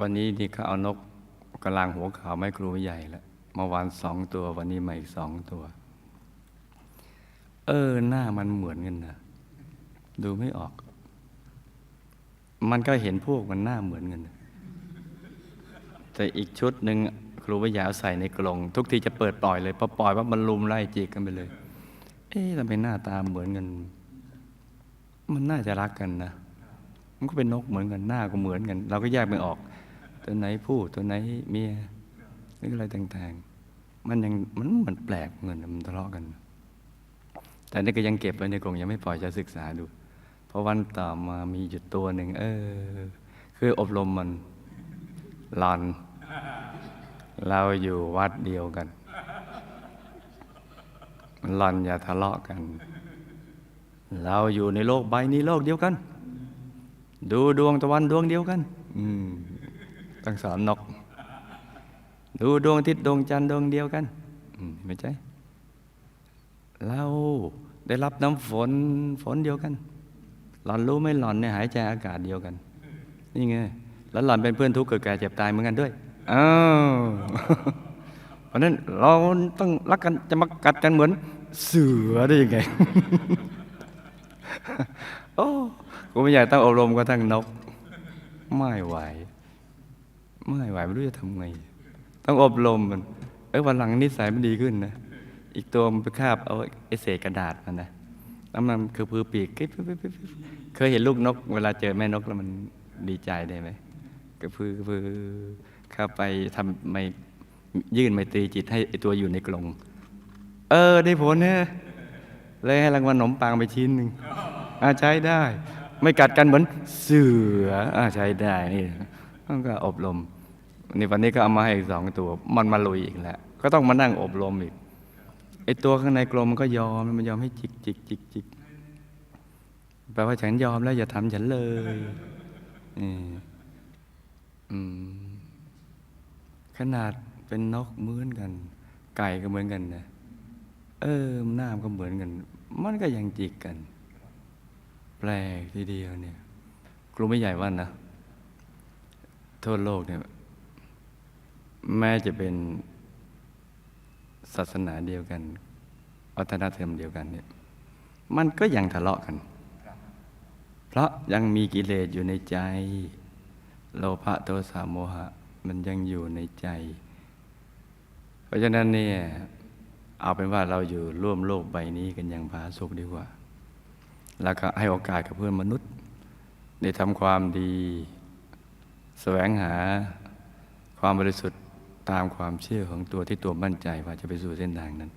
วันนี้นี่เขาเอานกกำลังหัวขาวไม่ครูใหญ่แล้วเมื่อวานสองตัว วันนี้มาอีกสองตัว เออหน้ามันเหมือนกันนะดูไม่ออก มันก็เห็นพวกมันหน้าเหมือนกันนะแต่อีกชุดหนึ่งครูวิยาเอาใส่ในกรงทุกทีจะเปิดปล่อยเลยพอปล่อยว่ามันลุมไล่จิกกันไปเลย เอ๊ะทำไมหน้าตาเหมือนกัน มันน่าจะรักกันนะมันก็เป็นนกเหมือนกันหน้าก็เหมือนกัน เราก็แยกไม่ออก ตัวไหนผู้ตัวไหนเมียหรืออะไรต่างๆ มันยังมันมันแปลกเหมือนมันทะเลาะกัน แต่นี่ก็ยังเก็บไว้ในกรงยังไม่ปล่อยจะศึกษาดู เพราะวันต่อมามีอยู่ตัวหนึ่งเออ คืออบรมมันหลอน เราอยู่วัดเดียวกันหลอนอย่าทะเลาะกัน เราอยู่ในโลกใบนี้โลกเดียวกัน ดูดวงตะวันดวงเดียวกัน อืม ต้องสอนนก ดูดวงอาทิตย์ดวงจันทร์ดวงเดียวกันไม่ใช่เราได้รับน้ำฝนฝนเดียวกัน หล่อนรู้ไหมหล่อนเนี่ยหายใจอากาศเดียวกัน นี่ไงแล้วหล่อนเป็นเพื่อนทุกข์เกิดแก่เจ็บตายเหมือนกันด้วยอ้าวเพราะฉะนั้นเราต้องรักกันจะมากัดกันเหมือนเสือได้ยังไงโอ้กูไม่อยากต้องอบรมกระทั่งนก ไม่ไหว ไม่ไหวไม่รู้จะทำไง ต้องอบรมมัน เออวันหลังนิสัยมันดีขึ้นนะ อีกตัวมันไปคาบเอาไอเศษกระดาษมันนะแล้วมันคือพือปีกเคยเห็นลูกนก เวลาเจอแม่นกแล้วมันดีใจได้ไหมกระพือพือเข้าไปทำไม่ยื่นไมตรีจิตให้ไอตัวอยู่ในกรงเออ ได้ผลนะเลยให้รางวัลขนมปังไปชิ้นหนึ่งอาใช้ได้ ไม่กัดกันเหมือนเสืออาใช้ได้นี่มันก็อบรม นี่วันนี้ก็เอามาให้อีกสองตัว มันมาลุยอีกแล้วก็ต้องมานั่งอบรมอีกไอตัวข้างในกลมมันก็ยอมมันยอมให้จิกจิกจิกจิกแปลว่าฉันยอมแล้วอย่าทำฉันเลยนี่อืมขนาดเป็นนกเหมือนกัน ไก่ก็เหมือนกันนะเออหน้ามันก็เหมือนกัน มันก็ยังจิกกัน แปลกทีเดียวเนี่ย กลุ่มไม่ใหญ่ว่านะทั่วโลกเนี่ย แม้จะเป็นศาสนาเดียวกันวัฒนธรรมเดียวกันเนี่ยมันก็ยังทะเลาะกัน เพราะยังมีกิเลสอยู่ในใจ โลภะโทสะโมหะ มันยังอยู่ในใจ เพราะฉะนั้นเนี่ยเอาเป็นว่าเราอยู่ร่วมโลกใบนี้กันอย่างผาสุกดีกว่า แล้วก็ให้โอกาสกับเพื่อนมนุษย์ได้ทำความดี แสวงหาความบริสุทธิ์ ตามความเชื่อของตัวที่ตัวมั่นใจว่าจะไปสู่เส้นทางนั้น